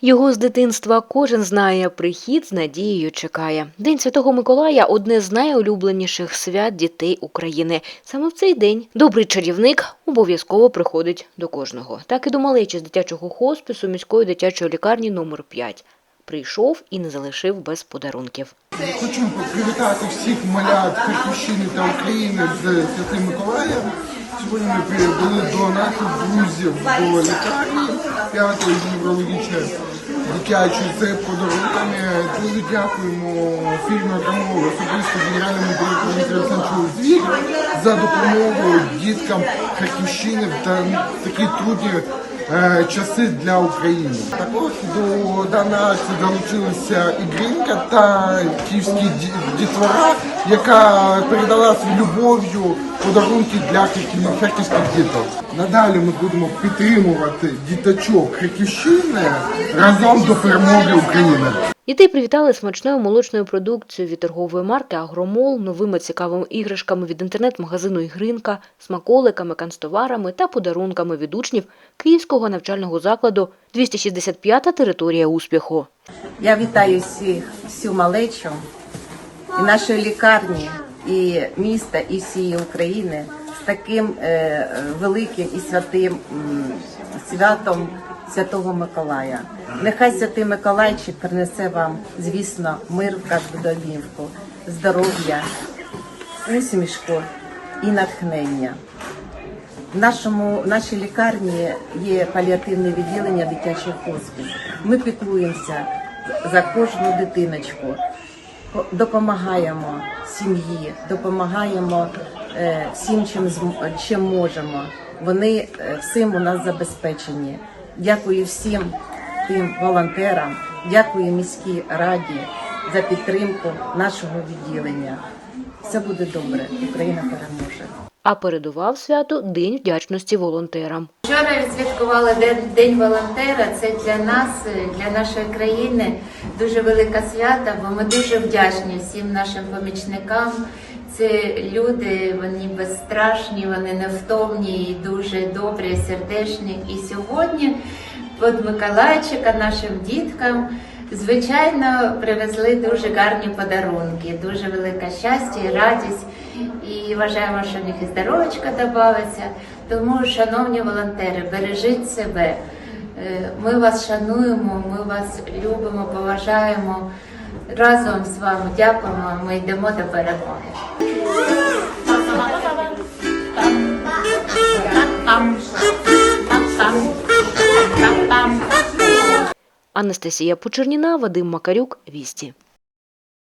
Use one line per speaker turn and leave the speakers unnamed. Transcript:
Його з дитинства кожен знає, прихід з надією чекає. День Святого Миколая одне з найулюбленіших свят дітей України. Саме в цей день добрий чарівник обов'язково приходить до кожного. Так і до малечі з дитячого хоспису міської дитячої лікарні номер 5 Прийшов і не залишив без подарунків.
Хочу привітати всіх малят Харківщини та України з Святим Миколаєм. Сьогодні ми прибули до наших друзів до лікарні п'ятої неврологічної дитячої з подарунками. Дуже дякуємо фірмі «Ромов», особисто генеральному директору Дмитрію Олександровичу за допомогу діткам Харківщини в та- такі трудні е, часи для України. Також до даної акції долучилися і Гринка та київські ді- дітвора, яка передала свою любов'ю подарунки для харків- харківських діток. Надалі ми будемо підтримувати діточок Харківщини разом до перемоги України.
Дітей привітали смачною молочною продукцією від торгової марки Агромол, новими цікавими іграшками від інтернет-магазину Ігринка, смаколиками, канцтоварами та подарунками від учнів Київського навчального закладу 265-та територія успіху.
Я вітаю всіх, всю малечу і нашої лікарні, і міста, і всієї України з таким е, великим і святим святом Святого Миколая. Нехай святий Миколайчик принесе вам, звісно, мир в кожну домівку, здоров'я, усмішку і натхнення. В нашому в нашій лікарні є паліативне відділення дитячий хоспіс. Ми піклуємося за кожну дитиночку, допомагаємо сім'ї, допомагаємо е, всім, чим чим можемо. Вони е, всім у нас забезпечені. Дякую всім тим волонтерам, дякую міській раді за підтримку нашого відділення. Все буде добре, Україна переможе.
А передував свято День вдячності волонтерам.
Вчора відсвяткували День, День волонтера. Це для нас, для нашої країни дуже велика свята, бо ми дуже вдячні всім нашим помічникам. Це люди, вони безстрашні, вони невтомні і дуже добрі, сердечні. І сьогодні від Миколайчика нашим діткам. Звичайно, привезли дуже гарні подарунки, дуже велике щастя і радість. І вважаємо, що в них і здоровочка додається. Тому, шановні волонтери, бережіть себе. Е, Ми вас шануємо, ми вас любимо, поважаємо. Разом з вами дякуємо. Ми йдемо до перемоги.
Анастасія Почерніна, Вадим Макарюк, Вісті.